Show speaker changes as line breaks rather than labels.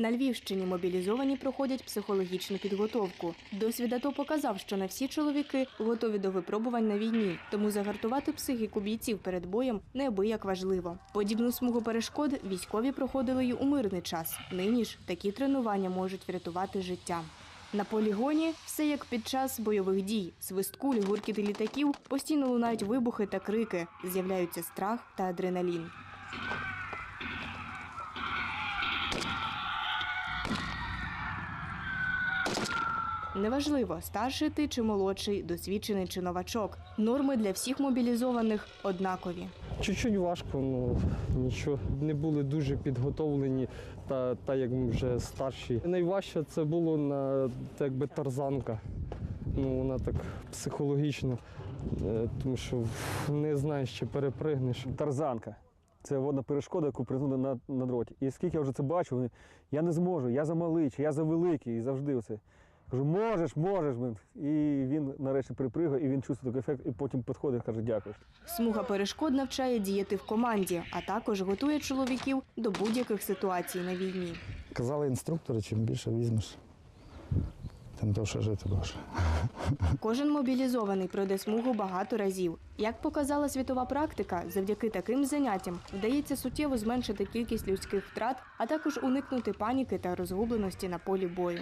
На Львівщині мобілізовані проходять психологічну підготовку. Досвід АТО показав, що не всі чоловіки готові до випробувань на війні, тому загартувати психіку бійців перед боєм неабияк важливо. Подібну смугу перешкод військові проходили й у мирний час. Нині ж такі тренування можуть врятувати життя. На полігоні все як під час бойових дій. Свист куль, гуркіти літаків, постійно лунають вибухи та крики, з'являються страх та адреналін. Неважливо, старший ти чи молодший, досвідчений чи новачок. Норми для всіх мобілізованих однакові.
Чуть-чуть важко, ну нічого. Не були дуже підготовлені, та, та як ми вже старші. Найважче це було на так якби тарзанка. Ну, вона так психологічно, е, тому що не знаєш, чи перепригнеш.
Тарзанка. Це водна перешкода, яку притнули на, на дроті. І скільки я вже це бачу, я не зможу, я за малий, чи я за великий, і завжди оце. Кажу, можеш, можеш. блин. І він нарешті припригає, і він чувствує такий ефект, і потім підходить і каже, дякую.
Смуга перешкод навчає діяти в команді, а також готує чоловіків до будь-яких ситуацій на війні.
Казали інструктори, чим більше візьмеш, тим довше жити будеш.
Кожен мобілізований пройде смугу багато разів. Як показала світова практика, завдяки таким заняттям вдається суттєво зменшити кількість людських втрат, а також уникнути паніки та розгубленості на полі бою.